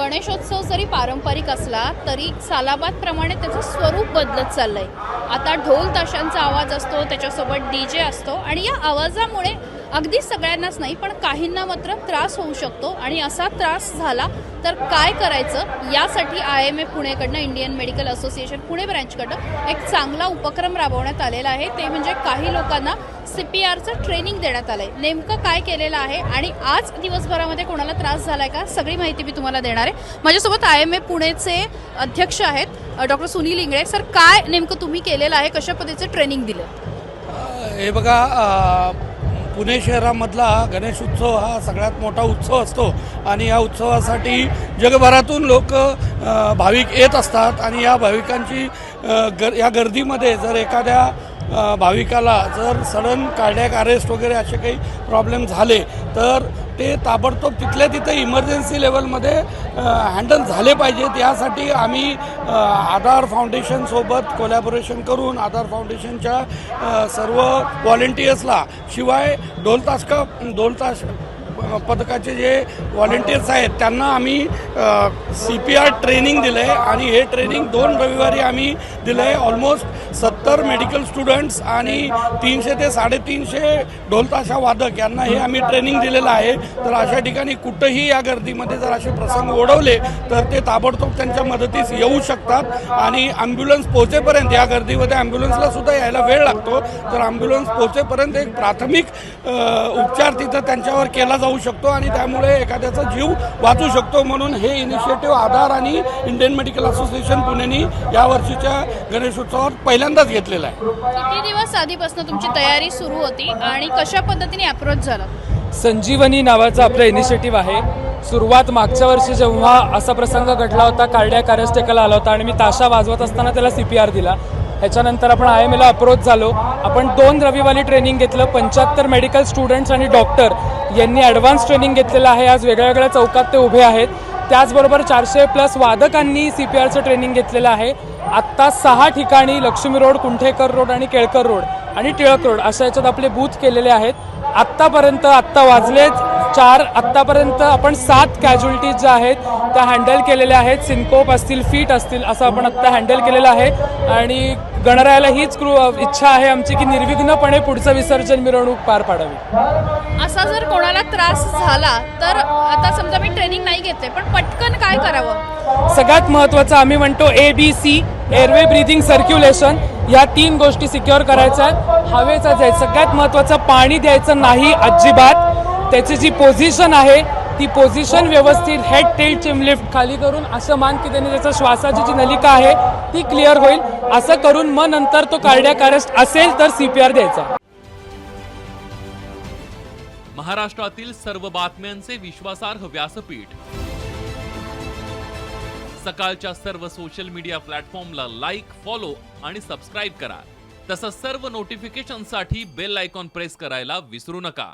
गणेशोत्सव जरी पारंपरिक असला तरी सालाबादप्रमाणे त्याचं स्वरूप बदलत चाललंय. आता ढोल ताशांचा आवाज असतो त्याच्यासोबत डी जे असतो आणि या आवाजामुळे अगदी सगळ्यांनाच नाही पण काहींना मात्र त्रास होऊ शकतो. आणि असा त्रास झाला तर काय करायचं? यासाठी आय एम ए पुणेकडनं इंडियन मेडिकल असोसिएशन पुणे ब्रँचकडनं एक चांगला उपक्रम राबवण्यात आलेला आहे. ते म्हणजे काही लोकांना सी पी आरचं ट्रेनिंग देण्यात आलं आहे नेमकं काय केलेलं आहे? आणि आज दिवसभरामध्ये कोणाला त्रास झाला आहे का? सगळी माहिती मी तुम्हाला देणार आहे. माझ्यासोबत आय एम ए पुणेचे अध्यक्ष आहेत डॉक्टर सुनील इंगळे. सर काय नेमकं तुम्ही केलेलं आहे? कशा पद्धतीचं ट्रेनिंग दिलं? हे बघा पुणे शहरामधला गणेश उत्सव हा सगळ्यात मोठा उत्सव असतो. आणि या उत्सवासाठी जगभरातून लोक भाविक येत असतात. आणि या भाविकांची गर या गर्दीमध्ये जर एखाद्या भाविकाला जर सडन कार्डॅक अरेस्ट वगैरे असे काही प्रॉब्लेम झाले तर ते ताबडतोब तिथल्या तिथे इमर्जन्सी लेवलमध्ये हँडल झाले पाहिजेत. यासाठी आम्ही आधार फाउंडेशनसोबत कोलॅबोरेशन करून आधार फाउंडेशनच्या सर्व व्हॉलेंटियर्सला शिवाय ढोल तास का ढोल तास पथकाचे जे व्हॉलेंटियर्स आहेत त्यांना आम्ही सी पी आर ट्रेनिंग दिलं आहे आणि हे ट्रेनिंग दोन रविवारी आम्ही दिलं आहे ऑलमोस्ट सत्तर मेडिकल स्टुडंट्स आणि तीनशे ते साडेतीनशे ढोलताशा वादक यांना हे आम्ही ट्रेनिंग दिलेलं आहे. तर अशा ठिकाणी कुठंही या गर्दीमध्ये जर असे प्रसंग ओढवले तर ते ताबडतोब त्यांच्या मदतीस येऊ शकतात. आणि ॲम्ब्युलन्स पोहोचेपर्यंत या गर्दीमध्ये ॲम्ब्युलन्सला सुद्धा यायला वेळ लागतो. तर ॲम्ब्युलन्स पोहोचेपर्यंत एक प्राथमिक उपचार तिथं त्यांच्यावर केला जाऊ शकतो आणि त्यामुळे एखाद्याचा जीव वाचू शकतो म्हणून हे इनिशिएटिव्ह आधार आणि इंडियन मेडिकल असोसिएशन पुणेनी या वर्षीच्या गणेशोत्सवात पहिल्यांदाच घेतलेला आहे. किती दिवस आधीपासून तुमची तयारी सुरू होती आणि कशा पद्धतीने अप्रोच झाला? संजीवनी नावाचं आपलं इनिशिएटिव्ह आहे. सुरुवात मागच्या वर्षी जेव्हा असा प्रसंग घडला होता कार्डियाक अरेस्ट एकाला आला होता आणि मी ताशा वाजवत असताना त्याला सी पी आर दिला. ह्याच्यानंतर आपण आय एम एला अप्रोच झालो. आपण दोन रविवारी ट्रेनिंग घेतलं. पंच्याहत्तर मेडिकल स्टुडंट्स आणि डॉक्टर यांनी ॲडव्हान्स ट्रेनिंग घेतलेलं आहे. आज वेगळ्या वेगळ्या चौकात ते उभे आहेत. त्याचबरोबर चारशे प्लस वादकांनी सी पी आरचं ट्रेनिंग घेतलेलं आहे. आत्ता सहा ठिकाणी लक्ष्मी रोड कुंठेकर रोड आणि केळकर रोड आणि टिळक रोड अशा याच्यात आपले बूथ केलेले आहेत. आत्तापर्यंत आत्ता वाजलेच चार आत्तापर्यंत आपण सात कॅज्युलिटीज ज्या आहेत त्या हँडल केलेल्या आहेत. सिनकोप असतील फीट असतील असं आपण आत्ता हँडल केलेलं आहे. आणि गणरायाला हीच कृ इच्छा आहे आमची की निर्विघ्नपणे पुढचं विसर्जन मिरवणूक पार पाडावी. असा जर कोणाला त्रास झाला तर आता समजा मी ट्रेनिंग नाही घेतले पण पटकन काय करावं? सगळ्यात महत्त्वाचं आम्ही म्हणतो A B C airway breathing circulation या तीन गोष्टी सिक्युअर करायच्या आहेत. हवेचं जायचं. सगळ्यात महत्त्वाचं पाणी द्यायचं नाही अजिबात. त्याची जी पोझिशन आहे ती पोझिशन व्यवस्थित हेड टेल चिम लिफ्ट खाली करून असं मान की त्याने त्याचा श्वासाची जी नलिका आहे ती क्लिअर होईल. असं करून मग नंतर तो कार्डियाक अरेस्ट असेल तर सीपीआर द्यायचा. महाराष्ट्रातील सर्व बातम्यांचे विश्वासार्ह व्यासपीठ. सकाळच्या सर्व सोशल मीडिया प्लॅटफॉर्मला लाईक फॉलो आणि सबस्क्राईब करा. तसंच सर्व नोटिफिकेशनसाठी बेल आयकॉन प्रेस करायला विसरू नका.